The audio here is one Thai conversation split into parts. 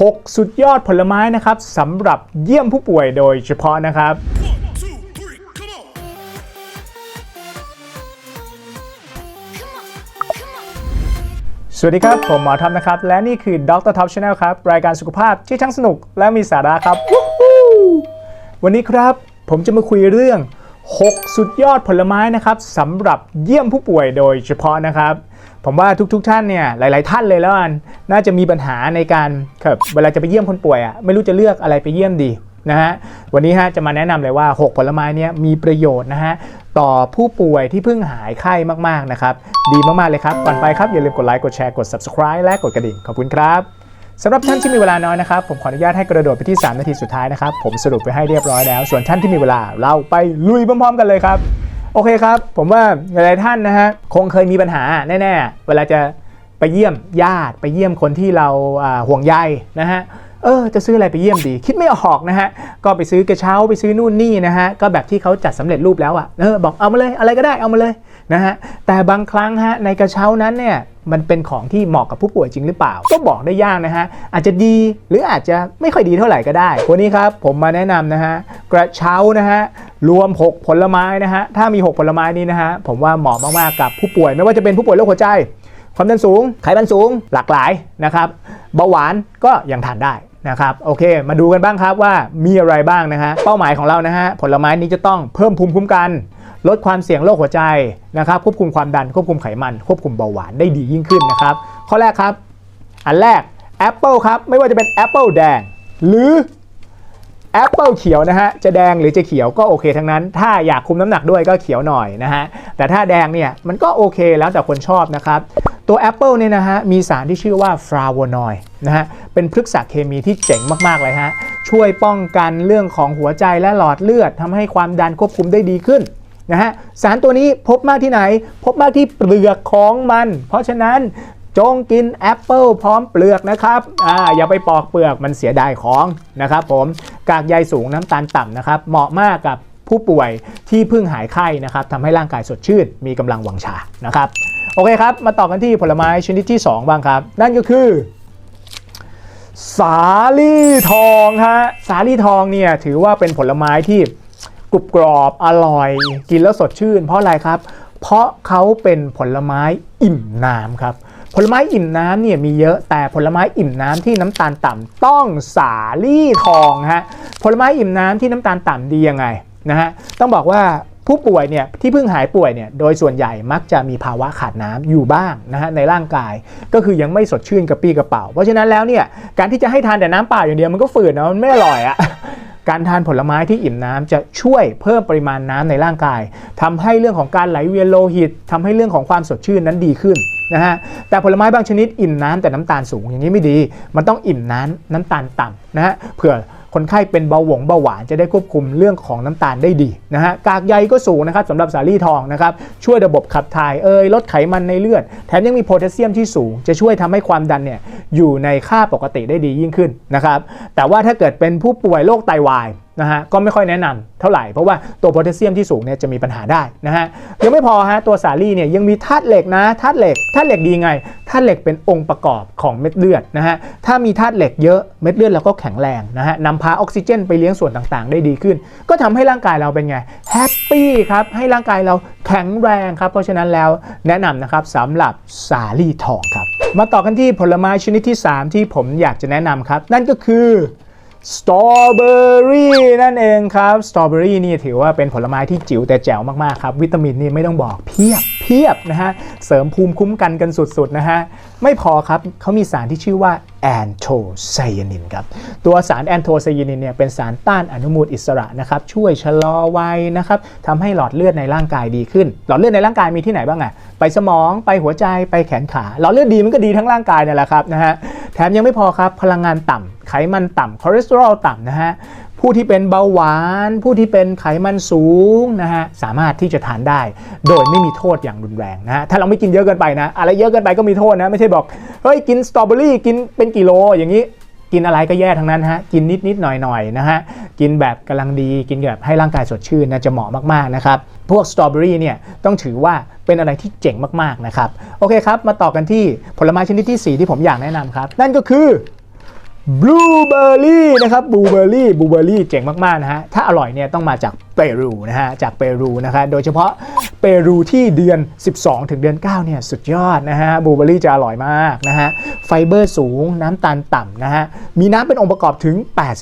6 สุดยอดผลไม้นะครับสำหรับเยี่ยมผู้ป่วยโดยเฉพาะนะครับ on, สวัสดีครับ ผมหมอทอมนะครับ และนี่คือ Dr. Top Channel ครับ รายการสุขภาพที่ทั้งสนุกและมีสาระครับวู้ฮู้วันนี้ครับ ผมจะมาคุยเรื่อง 6 สุดยอดผลไม้นะครับสำหรับเยี่ยมผู้ป่วยโดยเฉพาะนะครับ ผมว่าทุกๆทท่านเนี่ยหลาย ๆ ท่านเลยแล้วกันน่าจะมีปัญหาในการครับเวลาจะไปเยี่ยมคนป่วยอะไม่รู้จะเลือกอะไรไปเยี่ยมดีนะฮะวันนี้ฮะจะมาแนะนำเลยว่า 6 ผลไม้นี้มีประโยชน์นะฮะต่อผู้ป่วยที่เพิ่งหายไข้มากๆนะครับดีมากๆเลยครับก่อนไปครับอย่าลืมกดไลค์กดแชร์กด subscribe และกดกระดิ่งขอบคุณครับสำหรับท่านที่มีเวลาน้อยนะครับ ผมขออนุญาตให้กระโดดไปที่ 3 นาทีสุดท้ายนะครับ ผมสรุปไปให้เรียบร้อยแล้ว ส่วนท่านที่มีเวลาเราไปลุยพร้อมๆกันเลยครับ โอเคครับ ผมว่าหลายท่านนะฮะคงเคยมีปัญหาแน่ ๆ เวลาจะไปเยี่ยมญาติไปเยี่ยมคนที่เราห่วงใยนะฮะ เออจะซื้ออะไรไปเยี่ยมดี คิดไม่ออกนะฮะ ก็ไปซื้อกระเช้าไปซื้อนู่นนี่นะฮะ ก็แบบที่เขาจัดสำเร็จรูปแล้วอะ่ะเออบอกเอามาเลยอะไรก็ได้เอามาเลยนะฮะแต่บางครั้งฮะในกระเช้านั้นเนี่ยมันเป็นของที่เหมาะกับผู้ป่วยจริงหรือเปล่า ก็บอกได้ยากนะฮะ อาจจะดีหรืออาจจะไม่ค่อยดีเท่าไหร่ก็ได้ วันนี้ครับผมมาแนะนำนะฮะ กระเช้านะฮะ รวม 6 ผลไม้นะฮะ ถ้ามี 6 ผลไม้นี้นะฮะ ผมว่าเหมาะมากๆกับผู้ป่วย ไม่ว่าจะเป็นผู้ป่วยโรคหัวใจ ความดันสูง ไขมันสูง หลากหลายนะครับ เบาหวานก็ยังทานได้ นะครับโอเค มาดูกันบ้างครับว่ามีอะไรบ้างนะฮะเป้าหมายของเรานะฮะผลไม้นี้จะต้องเพิ่มภูมิคุ้มกัน ลดความเสี่ยงโรคหัวใจนะครับควบคุมความดันควบคุมไขมัน ควบคุมเบาหวานได้ดียิ่งขึ้นนะครับข้อแรกครับ อันแรกแอปเปิลครับไม่ว่าจะเป็นแอปเปิลแดง หรือแอปเปิลเขียวนะฮะจะแดงหรือจะเขียวก็โอเคทั้งนั้น ถ้าอยากคุมน้ำหนักด้วยก็เขียวหน่อยนะฮะแต่ถ้าแดงเนี่ยมันก็โอเคแล้วแต่คนชอบนะครับ ตัวแอปเปิลเนี่ยนะฮะมีสารที่ชื่อว่าฟลาวนอยด์นะฮะเป็นพฤกษเคมีที่เจ๋งมาก ๆ เลยฮะ ช่วยป้องกันเรื่องของหัวใจและหลอดเลือดทำให้ความดันควบคุมได้ดีขึ้นนะฮะสารตัวนี้พบมากที่ไหน พบมากที่เปลือกของมัน เพราะฉะนั้นจงกินแอปเปิลพร้อมเปลือกนะครับอ่าอย่าไปปอกเปลือกมันเสียดายของนะครับผมกากใยสูงน้ำตาลต่ำนะครับ เหมาะมากกับผู้ป่วยที่เพิ่งหายไข้นะครับทำให้ร่างกายสดชื่น มีกำลังวังชานะครับ โอเคครับ มาต่อกันที่ผลไม้ชนิดที่ 2 บ้างครับ นั่นก็คือ สาลี่ทองฮะสาลี่ทองเนี่ยถือว่าเป็นผลไม้ที่กรุบกรอบอร่อย กินแล้วสดชื่น เพราะอะไรครับ เพราะเขาเป็นผลไม้อิ่มน้ำครับ ผลไม้อิ่มน้ำเนี่ยมีเยอะแต่ผลไม้อิ่มน้ำที่น้ำตาลต่ำต้องสาลี่ทองฮะผลไม้อิ่มน้ำที่น้ำตาลต่ำดียังไงนะฮะต้องบอกว่า ผู้ป่วยเนี่ยที่เพิ่งหายป่วยเนี่ยโดยส่วนใหญ่มักจะมีภาวะขาดน้ำอยู่บ้างนะฮะในร่างกาย ก็คือยังไม่สดชื่นกระปี้กระเป๋า เพราะฉะนั้นแล้วเนี่ยการที่จะให้ทานแต่น้ำเปล่าอย่างเดียวมันก็ฝืนนะมันไม่อร่อยอะการทานผลไม้ที่อิ่มน้ำจะช่วยเพิ่มปริมาณน้ำในร่างกายทำให้เรื่องของการไหลเวียนโลหิตทำให้เรื่องของความสดชื่นนั้นดีขึ้นนะฮะแต่ผลไม้บางชนิดอิ่มน้ำแต่น้ำตาลสูงอย่างนี้ไม่ดี มันต้องอิ่มน้ำน้ำตาลต่ำนะฮะเผื่อ คนไข้เป็นเบาหวงเบาหวานจะได้ควบคุมเรื่องของน้ำตาลได้ดีนะฮะกากใยก็สูงนะครับสำหรับสาลี่ทองนะครับช่วยระบบขับถ่ายเอยลดไขมันในเลือด แถมยังมีโพแทสเซียมที่สูง จะช่วยทำให้ความดันเนี่ยอยู่ในค่าปกติได้ดียิ่งขึ้นนะครับแต่ว่าถ้าเกิดเป็นผู้ป่วยโรคไตวาย นะฮะก็ไม่ค่อยแนะนำเท่าไหร่ เพราะว่าตัวโพแทสเซียมที่สูงเนี่ยจะมีปัญหาได้นะฮะยังไม่พอฮะตัวสาลี่เนี่ยยังมีธาตุเหล็กนะธาตุเหล็กธาตุเหล็กดีไงธาตุเหล็กเป็นองค์ประกอบของเม็ดเลือดนะฮะถ้ามีธาตุเหล็กเยอะเม็ดเลือดเราก็แข็งแรงนะฮะนำพาออกซิเจนไปเลี้ยงส่วนต่างๆ ได้ดีขึ้น ก็ทำให้ร่างกายเราเป็นไงแฮปปี้ครับให้ร่างกายเราแข็งแรงครับเพราะฉะนั้นแล้วแนะนำนะครับสำหรับสาลี่ทองครับมาต่อกันที่ผลไม้ชนิดที่ 3 ที่ผมอยากจะแนะนำครับ นั่นก็คือ สตรอเบอรี่นั่นเองครับสตรอเบอรี่นี่ถือว่าเป็นผลไม้ที่จิ๋วแต่แจ๋วมากๆครับ วิตามินนี่ไม่ต้องบอกเพียบเพียบนะฮะ เสริมภูมิคุ้มกันกันสุดๆนะฮะ ไม่พอครับเขามีสารที่ชื่อว่า แอนโทไซยานินครับตัวสารแอนโทไซยานินเนี่ยเป็นสารต้านอนุมูลอิสระนะครับช่วยชะลอวัยนะครับทำให้หลอดเลือดในร่างกายดีขึ้น หลอดเลือดในร่างกายมีที่ไหนบ้างอะไปสมองไปหัวใจไปแขนขาหลอดเลือดดีมันก็ดีทั้งร่างกายเนี่ยแหละครับนะฮะแถมยังไม่พอครับพลังงานต่ำไขมันต่ำคอเลสเตอรอลต่ำนะฮะ ผู้ที่เป็นเบาหวาน ผู้ที่เป็นไขมันสูงนะฮะสามารถที่จะทานได้ โดยไม่มีโทษอย่างรุนแรงนะฮะถ้าเราไม่กินเยอะเกินไปนะ อะไรเยอะเกินไปก็มีโทษนะ ไม่ใช่บอกเฮ้ยกินสตรอเบอรี่กินเป็นกิโลอย่างนี้กินอะไรก็แย่ทั้งนั้นฮะ กินนิดนิดหน่อยหน่อยนะฮะ กินแบบกำลังดี กินแบบให้ร่างกายสดชื่นนะจะเหมาะมากๆนะครับ พวกสตรอเบอรี่เนี่ยต้องถือว่าเป็นอะไรที่เจ๋งมากๆนะครับ โอเคครับ มาต่อกันที่ผลไม้ชนิดที่ 4 ที่ผมอยากแนะนำครับ นั่นก็คือ บลูเบอร์รี่นะครับบลูเบอร์รี่บลูเบอร์รี่เจ๋งมาก ๆ นะฮะ ถ้าอร่อยเนี่ยต้องมาจากเปรูนะฮะ จากเปรูนะครับโดยเฉพาะเปรูที่เดือน 12 ถึงเดือน 9 เนี่ยสุดยอดนะฮะบลูเบอร์รี่จะอร่อยมากนะฮะ ไฟเบอร์สูงน้ำตาลต่ำนะฮะ มีน้ำเป็นองค์ประกอบถึง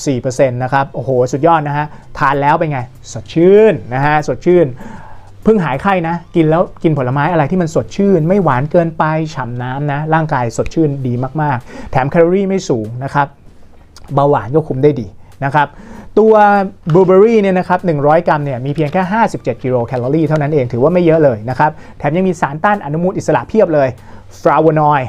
84%นะครับ โอ้โห สุดยอดนะฮะ ทานแล้วเป็นไง สดชื่นนะฮะ สดชื่น เพิ่งหายไข้นะ กินแล้วกินผลไม้อะไรที่มันสดชื่น ไม่หวานเกินไปฉ่ำน้ำนะ ร่างกายสดชื่นดีมากๆ แถมแคลอรี่ไม่สูงนะครับเบาหวานก็คุมได้ดีนะครับตัวบลูเบอรี่เนี่ยนะครับ 100 กรัมเนี่ยมีเพียงแค่ 57 กิโลแคลอรี่เท่านั้นเองถือว่าไม่เยอะเลยนะครับ แถมยังมีสารต้านอนุมูลอิสระเพียบเลยฟลาวโนอยด์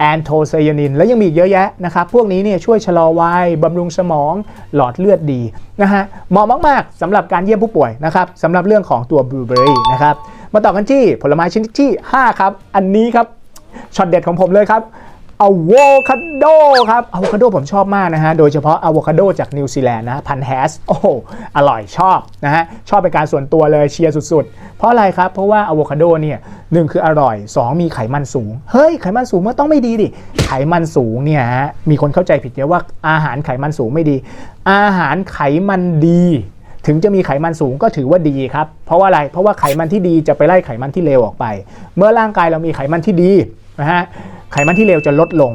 แอนโทไซยานิน แล้วยังมีอีกเยอะแยะนะครับ พวกนี้เนี่ยช่วยชะลอวัยบำรุงสมองหลอดเลือดดีนะฮะเหมาะมากๆสำหรับการเยี่ยมผู้ป่วยนะครับสำหรับเรื่องของตัวบลูเบอรี่นะครับมาต่อกันที่ผลไม้ชนิดที่ 5 ครับ อันนี้ครับช็อตเด็ดของผมเลยครับ อะโวคาโดครับอะโวคาโดผมชอบมากนะฮะ โดยเฉพาะอะโวคาโดจากนิวซีแลนด์นะพันแฮสโอ้โหอร่อยชอบนะฮะ ชอบเป็นการส่วนตัวเลยเชียร์สุดๆ เพราะอะไรครับ เพราะว่าอะโวคาโดเนี่ยหนึ่งคืออร่อย 2 มีไขมันสูง เฮ้ย ไขมันสูงมันต้องไม่ดีดิ ไขมันสูงเนี่ยฮะ มีคนเข้าใจผิดเยอะว่าอาหารไขมันสูงไม่ดี อาหารไขมันดี ถึงจะมีไขมันสูงก็ถือว่าดีครับ เพราะว่าอะไร เพราะว่าไขมันที่ดีจะไปไล่ไขมันที่เลวออกไป เมื่อร่างกายเรามีไขมันที่ดีนะฮะ ไขมันที่เลวจะลดลง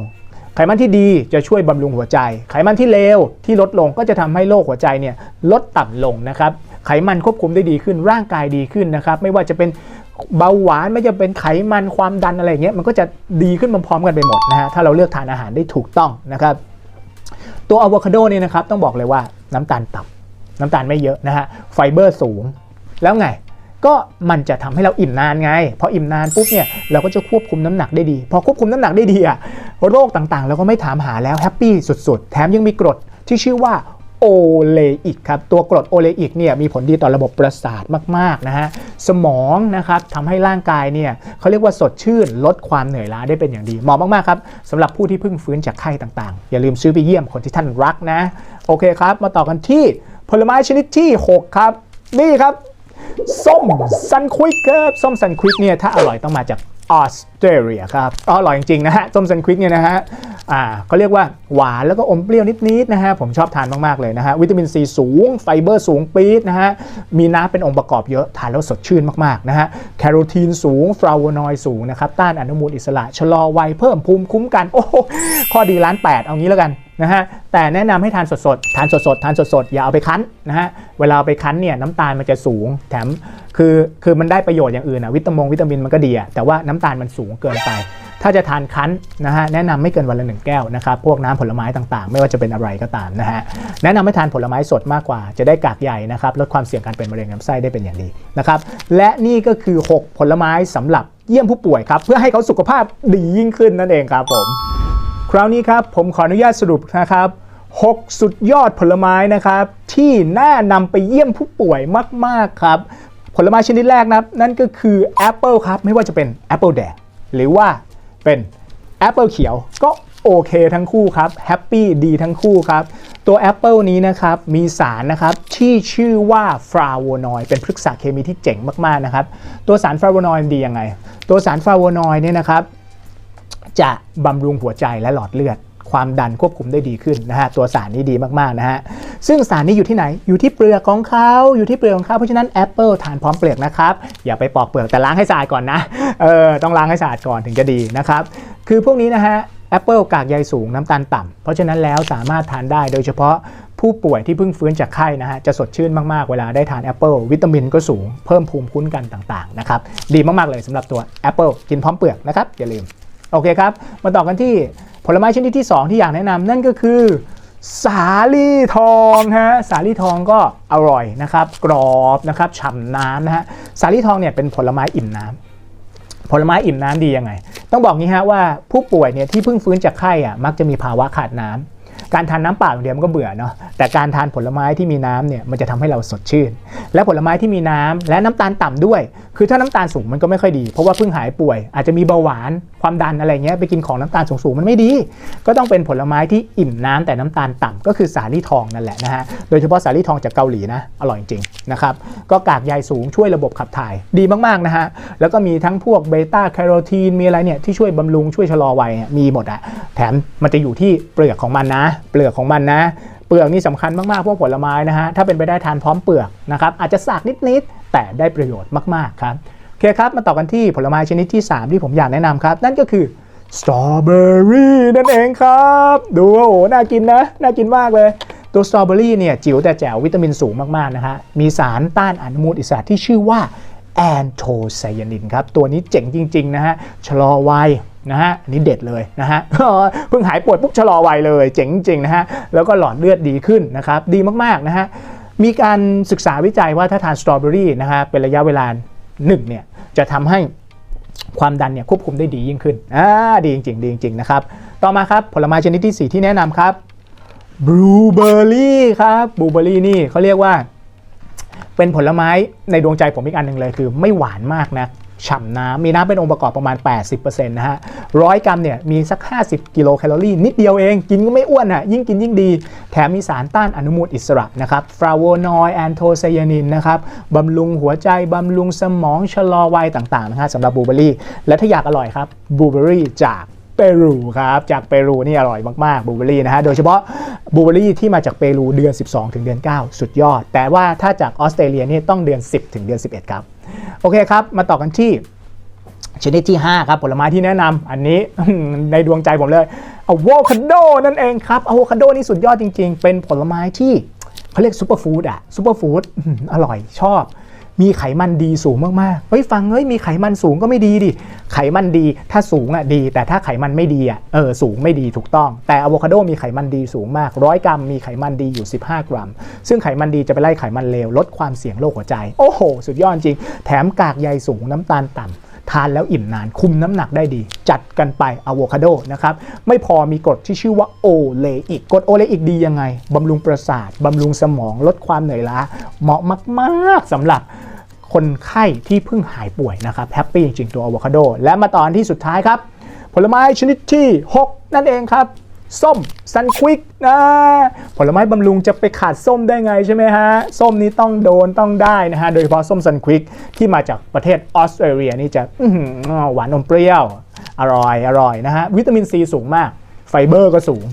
ไขมันที่ดีจะช่วยบำรุงหัวใจ ไขมันที่เลวที่ลดลงก็จะทำให้โรคหัวใจเนี่ยลดต่ำลงนะครับ ไขมันควบคุมได้ดีขึ้น ร่างกายดีขึ้นนะครับ ไม่ว่าจะเป็นเบาหวานไม่จะเป็นไขมันความดันอะไรเงี้ยมันก็จะดีขึ้นพร้อมๆกันไปหมดนะฮะถ้าเราเลือกทานอาหารได้ถูกต้องนะครับ ตัวอะโวคาโดเนี่ยนะครับต้องบอกเลยว่าน้ำตาลต่ำน้ำตาลไม่เยอะนะฮะไฟเบอร์สูง แล้วไง ก็มันจะทำให้เราอิ่มนานไง พออิ่มนานปุ๊บเนี่ยเราก็จะควบคุมน้ำหนักได้ดี พอควบคุมน้ำหนักได้ดีอะโรคต่างๆ เราก็ไม่ถามหาแล้วแฮปปี้สุดๆ แถมยังมีกรดที่ชื่อว่าโอเลอิกครับ ตัวกรดโอเลอิกเนี่ยมีผลดีต่อระบบประสาทมากๆนะฮะสมองนะครับทำให้ร่างกายเนี่ยเขาเรียกว่าสดชื่นลดความเหนื่อยล้าได้เป็นอย่างดีเหมาะมากๆครับสำหรับผู้ที่เพิ่งฟื้นจากไข้ต่างๆ อย่าลืมซื้อไปเยี่ยมคนที่ท่านรักนะ โอเคครับ มาต่อกันที่ผลไม้ชนิดที่ 6 ครับ นี่ครับ ส้มซันควิกครับส้มซันควิกเนี่ยถ้าอร่อยต้องมาจากออสเตรเลียครับอร่อยจริงๆนะฮะส้มซันควิกเนี่ยนะฮะอ่าเขาเรียกว่าหวานแล้วก็อมเปรี้ยวนิดๆนะฮะผมชอบทานมากๆเลยนะฮะวิตามินซีสูงไฟเบอร์สูงปี๊ดนะฮะมีน้ำเป็นองค์ประกอบเยอะทานแล้วสดชื่นมากๆนะฮะแคโรทีนสูงฟลาโวนอยด์สูงนะครับต้านอนุมูลอิสระชะลอวัยเพิ่มภูมิคุ้มกันโอ้โหข้อดีล้านแปดเอางี้แล้วกัน นะฮะแต่แนะนำให้ทานสดๆทานสดๆทานสดๆอย่าเอาไปคั้นนะฮะเวลาเอาไปคั้นเนี่ยน้ำตาลมันจะสูงแถมคือคือมันได้ประโยชน์อย่างอื่นนะวิตามงวิตามินมันก็ดีอะแต่ว่าน้ำตาลมันสูงเกินไป ถ้าจะทานคั้นนะฮะแนะนำไม่เกินวันละหนึ่งแก้วนะครับพวกน้ำผลไม้ต่างๆ ไม่ว่าจะเป็นอะไรก็ตามนะฮะแนะนำให้ทานผลไม้สดมากกว่า จะได้กากใหญ่นะครับลดความเสี่ยงการเป็นมะเร็งลำไส้ได้เป็นอย่างดีนะครับและนี่ก็คือ 6 ผลไม้สำหรับเยี่ยมผู้ป่วยครับเพื่อให้เขาสุขภาพดียิ่งขึ้นนั่นเองครับผม คราวนี้ครับผมขออนุญาตสรุปนะครับ 6 สุดยอดผลไม้นะครับ ที่น่านำไปเยี่ยมผู้ป่วยมาก ๆ ครับ ผลไม้ชนิดแรกนะนั่นก็คือแอปเปิลครับ ไม่ว่าจะเป็นแอปเปิลแดงหรือว่าเป็นแอปเปิลเขียวก็โอเคทั้งคู่ครับแฮปปี้ดีทั้งคู่ครับ ตัวแอปเปิลนี้นะครับมีสารนะครับที่ชื่อว่าฟลาโวนอยด์เป็นพฤกษเคมีที่เจ๋งมาก ๆ นะครับ ตัวสารฟลาโวนอยด์ดียังไง ตัวสารฟลาโวนอยด์เนี่ยนะครับ จะบำรุงหัวใจและหลอดเลือด ความดันควบคุมได้ดีขึ้นนะฮะตัวสารนี้ดีมากๆนะฮะซึ่งสารนี้อยู่ที่ไหนอยู่ที่เปลือกของเขาอยู่ที่เปลือกของเขาเพราะฉะนั้นแอปเปิลทานพร้อมเปลือกนะครับอย่าไปปอกเปลือกแต่ล้างให้สะอาดก่อนนะเออต้องล้างให้สะอาดก่อนถึงจะดีนะครับคือพวกนี้นะฮะแอปเปิลกากใยสูงน้ำตาลต่ำเพราะฉะนั้นแล้วสามารถทานได้โดยเฉพาะผู้ป่วยที่เพิ่งฟื้นจากไข้นะฮะจะสดชื่นมาก ๆ เวลาได้ทานแอปเปิลวิตามินก็สูงเพิ่มภูมิคุ้มกันต่าง ๆ นะครับ ดีมาก ๆ เลยสำหรับตัวแอปเปิลกินพร้อมเปลือกนะครับ อย่าลืม โอเคครับ มาต่อกันที่ผลไม้ชนิดที่ 2 ที่อยากแนะนำนั่นก็คือ สาลี่ทองฮะสาลี่ทองก็อร่อยนะครับ กรอบนะครับฉ่ำน้ำนะฮะสาลี่ทองเนี่ยเป็นผลไม้อิ่มน้ำผลไม้อิ่มน้ำดียังไง ต้องบอกงี้ฮะว่าผู้ป่วยเนี่ยที่เพิ่งฟื้นจากไข้อะมักจะมีภาวะขาดน้ำการทานน้ำเปล่าอย่างเดียวมันก็เบื่อเนาะแต่การทานผลไม้ที่มีน้ำเนี่ยมันจะทำให้เราสดชื่น และผลไม้ที่มีน้ำและน้ำตาลต่ำด้วย คือถ้าน้ำตาลสูงมันก็ไม่ค่อยดี เพราะว่าเพิ่งหายป่วย อาจจะมีเบาหวานความดันอะไรเงี้ยไปกินของน้ำตาลสูงๆมันไม่ดี ก็ต้องเป็นผลไม้ที่อิ่มน้ำแต่น้ำตาลต่ำก็คือสาลี่ทองนั่นแหละนะฮะโดยเฉพาะสาลี่ทองจากเกาหลีนะอร่อยจริงนะครับก็กากใยสูงช่วยระบบขับถ่ายดีมากๆนะฮะแล้วก็มีทั้งพวกเบต้าแคโรทีนมีอะไรเนี่ยที่ช่วยบำรุงช่วยชะลอวัยมีหมดอะแถมมันจะอยู่ที่เปลือกของมันนะ เปลือกของมันนะ เปลือกนี่สำคัญมากๆ พวกผลไม้นะฮะ ถ้าเป็นไปได้ทานพร้อมเปลือกนะครับ อาจจะสากนิดๆ แต่ได้ประโยชน์มากๆครับ โอเคครับ มาต่อกันที่ผลไม้ชนิดที่ 3 ที่ผมอยากแนะนำครับ นั่นก็คือสตรอเบอรี่นั่นเองครับ ดูว่าโอ้น่ากินนะ น่ากินมากเลย ตัวสตรอเบอรี่เนี่ยจิ๋วแต่แจ๋ววิตามินสูงมากๆ นะฮะ มีสารต้านอนุมูลอิสระที่ชื่อว่าแอนโทไซยานินครับ ตัวนี้เจ๋งจริงๆนะฮะ ชะลอวัย นะฮะอันนี้เด็ดเลยนะฮะเพิ่งหายป่วยปุ๊บชะลอวัยเลย เจ๋งจริงนะฮะแล้วก็หลอดเลือดดีขึ้นนะครับดีมากๆนะฮะมีการศึกษาวิจัยว่าถ้าทานสตรอเบอรี่นะฮะเป็นระยะเวลาหนึ่งเนี่ยจะทำให้ความดันเนี่ยควบคุมได้ดียิ่งขึ้นอ่าดีจริงๆดีจริงๆนะครับต่อมาครับผลไม้ชนิดที่ 4 ที่แนะนำครับบลูเบอร์รี่ครับบลูเบอร์รี่นี่เขาเรียกว่าเป็นผลไม้ในดวงใจผมอีกอันหนึ่งเลยคือไม่หวานมากนะ ฉ่ำน้ำมีน้ำเป็นองค์ประกอบประมาณ 80%นะฮะร้อยกรัมเนี่ยมีสัก 50 กิโลแคลอรี่นิดเดียวเอง กินก็ไม่อ้วนอะยิ่งกินยิ่งดี แถมมีสารต้านอนุมูลอิสระนะครับฟลาโวนอยด์แอนโทไซยานินนะครับบำรุงหัวใจ บำรุงสมองชะลอวัยต่างๆนะฮะสำหรับบลูเบอร์รี่ และถ้าอยากอร่อยครับบลูเบอร์รี่จากเปรูครับจากเปรูนี่อร่อยมากๆบลูเบอร์รี่นะฮะโดยเฉพาะบลูเบอร์รี่ที่มาจากเปรูเดือน 12 ถึงเดือน 9 สุดยอด แต่ว่าถ้าจากออสเตรเลียนี่ต้องเดือน 10 ถึงเดือน 11 ครับ โอเคครับ มาต่อกันที่ชนิดที่ 5 ครับผลไม้ที่แนะนำอันนี้ในดวงใจผมเลยอะโวคาโดนั่นเองครับอะโวคาโดนี่สุดยอดจริง ๆ เป็นผลไม้ที่เขาเรียกซูเปอร์ฟู้ดอะซูเปอร์ฟู้ดอร่อยชอบ มีไขมันดีสูงมากๆเฮ้ยฟังเฮ้ยมีไขมันสูงก็ไม่ดีดิ ไขมันดีถ้าสูงอะดี แต่ถ้าไขมันไม่ดีอะเออสูงไม่ดีถูกต้อง แต่อะโวคาโดมีไขมันดีสูงมากร้อยกรัมมีไขมันดีอยู่ 15 กรัม ซึ่งไขมันดีจะไปไล่ไขมันเลวลดความเสี่ยงโรคหัวใจ โอ้โห สุดยอดจริง แถมกากใยสูงน้ำตาลต่ำ ทานแล้วอิ่มนาน คุมน้ำหนักได้ดี จัดกันไปอะโวคาโดนะครับ ไม่พอมีกรดที่ชื่อว่าโอเลอิกกรดโอเลอิกดียังไงบำรุงประสาทบำรุงสมองลดความเหนื่อยล้า เหมาะมากๆสำหรับคนไข้ที่เพิ่งหายป่วยนะครับแฮปปี้จริงๆตัวอะโวคาโดและมาตอนที่สุดท้ายครับ ผลไม้ชนิดที่ 6 นั่นเองครับ ส้มซันควิกนะผลไม้บำรุงจะไปขาดส้มได้ไงใช่ไหมฮะ ส้มนี้ต้องโดนต้องได้นะฮะ โดยเฉพาะส้มซันควิกที่มาจากประเทศออสเตรเลียนี่จะหวานอมเปรี้ยว อร่อยอร่อยนะฮะ วิตามินซีสูงมาก ไฟเบอร์ก็สูง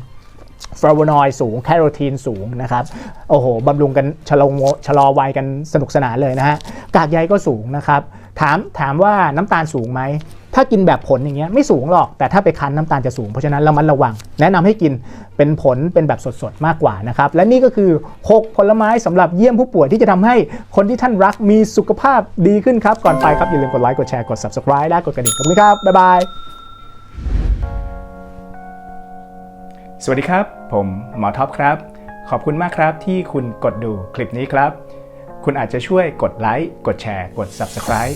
ฟลาโวนอยด์สูง แคโรทีนสูงนะครับ โอ้โหบำรุงกันชะลอชะลอวัยกันสนุกสนานเลยนะฮะ กากใยก็สูงนะครับ ถามถามว่าน้ำตาลสูงไหม ถ้ากินแบบผลอย่างเงี้ยไม่สูงหรอก แต่ถ้าไปคั้นน้ำตาลจะสูง เพราะฉะนั้นเรามันระวัง แนะนำให้กินเป็นผลเป็นแบบสดๆ มากกว่านะครับ และนี่ก็คือ 6 ผลไม้สำหรับเยี่ยมผู้ป่วยที่จะทำให้คนที่ท่านรักมีสุขภาพดีขึ้นครับ ก่อนไปครับอย่าลืมกดไลค์กดแชร์กด subscribe และกดกระดิ่งขอบคุณครับบ๊ายบายสวัสดีครับ ผมหมอท็อปครับ ขอบคุณมากครับที่คุณกดดูคลิปนี้ครับ คุณอาจจะช่วยกดไลค์กดแชร์กด Subscribe